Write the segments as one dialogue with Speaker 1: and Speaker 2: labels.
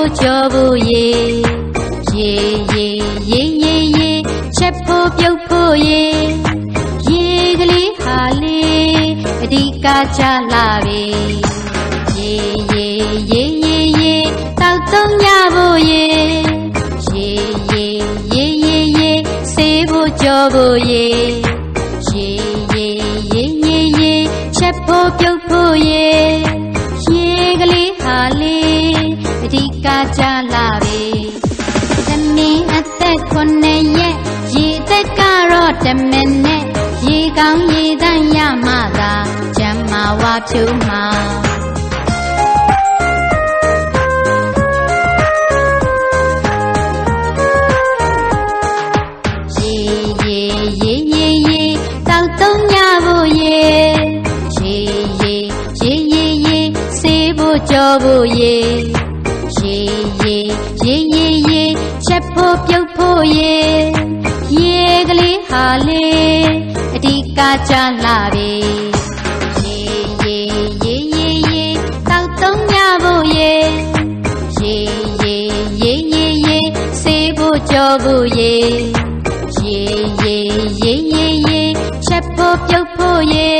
Speaker 1: ဖို့ကြောဖို့ရေရေရေရေရေရေချက်ဖို့ပြုတ်ဖို့ရေရေကလေးဟာလေးအဓိကချလာပြီရေရေရေရေရေတောက်သုံးရဖို့ရေရေရေရေရေရေဆေးဖို့ကြောဖို့ရေရေရေရေရေရေချက်ဖို့ပြုတ်ဖို့ရေရေ အဓိကချလာပြီသမင်းအသက်ခုနှစ်ရက်ရေသက်ကတော့တမင်နဲ့ရေကောင်းရေတန့်ရမှသာကျမ်းမာဝါဖြူမှာရေရေရေရေရေတောက်သုံးညဖို့ရေရေရေရေရေရေဆေးဖို့ကြောဖို့ရေရေရေ ရေရေရေချက်ဖို့ပြုတ်ဖို့ရေရေကလေးဟာလေးအဓိကချလာပြီရေရေရေရေရေတောက်သုံးညဖို့ရေရေရေရေရေရေဆေးဖို့ကြောဖို့ရေရေရေရေရေရေချက်ဖို့ပြုတ်ဖို့ရေ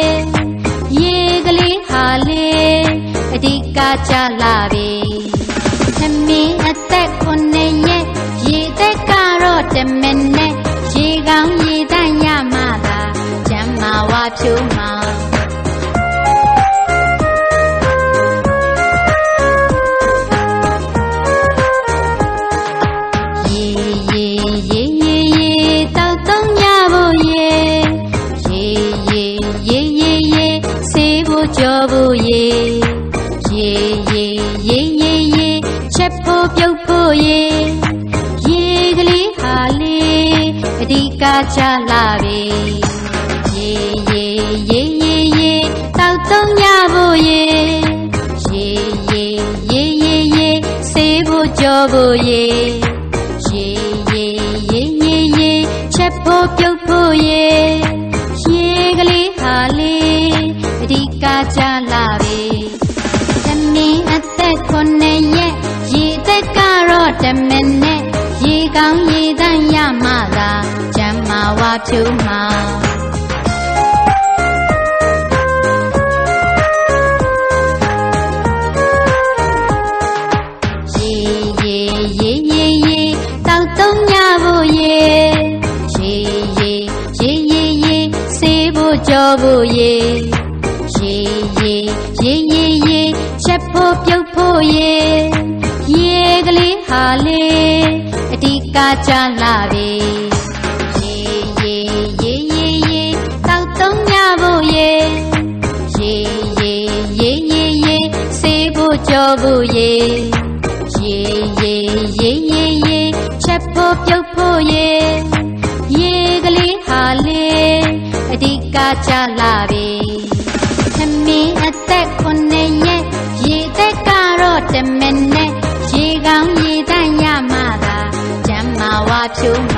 Speaker 1: ရေကလေးဟာလေးအဓိကချလာ တော့တမင်နဲ့ရေကောင်းရေတန့်ရမှသာကျမ်းမာဝါဖြူမှာရေရေရေရေရေတောက်သုံးရဖို့ရေရေရေရေရေရေဆေးဖို့ကြောဖို့ရေရေရေရေရေရေချက်ဖို့ပြုတ်ဖို့ရေရေ ကချလာပြီရေရေရေရေရေတောက်သုံးရဖို့ရေရေရေရေရေရေဆေးဖို့ကြောဖို့ရေရေရေရေရေရေချက်ဖို့ပြုတ်ဖို့ရေရေကလေးဟာလေးအဓိကချလာပြီသမင်းအသက်ခုနှစ်ရက်ရေသက်ကတော့တမင်နဲ့ရေကောင်းရေတန့်ရမှသာကျမ်းမာ ဝါဖြူမှာရေရေရေရေရေတောက်သုံးညဖို့ရေရေရေရေရေရေဆေးဖို့ကြောဖို့ရေရေရေရေရေရေချက်ဖို့ပြုတ်ဖို့ရေရေကလေးဟာလေးအဓိကချလာပြီ ကြောဖို့ရေရေရေရေရေရေချက်ဖို့ပြုတ်ဖို့ရေရေကလေးဟာလေးအဓိကချလာပြီသမင်းအသက်ခုနှစ်ရက်ရေသက်ကတော့တမင်နဲ့ရေကောင်းရေတန့်ရမှသာကျမ်းမာဝါဖြူမှာ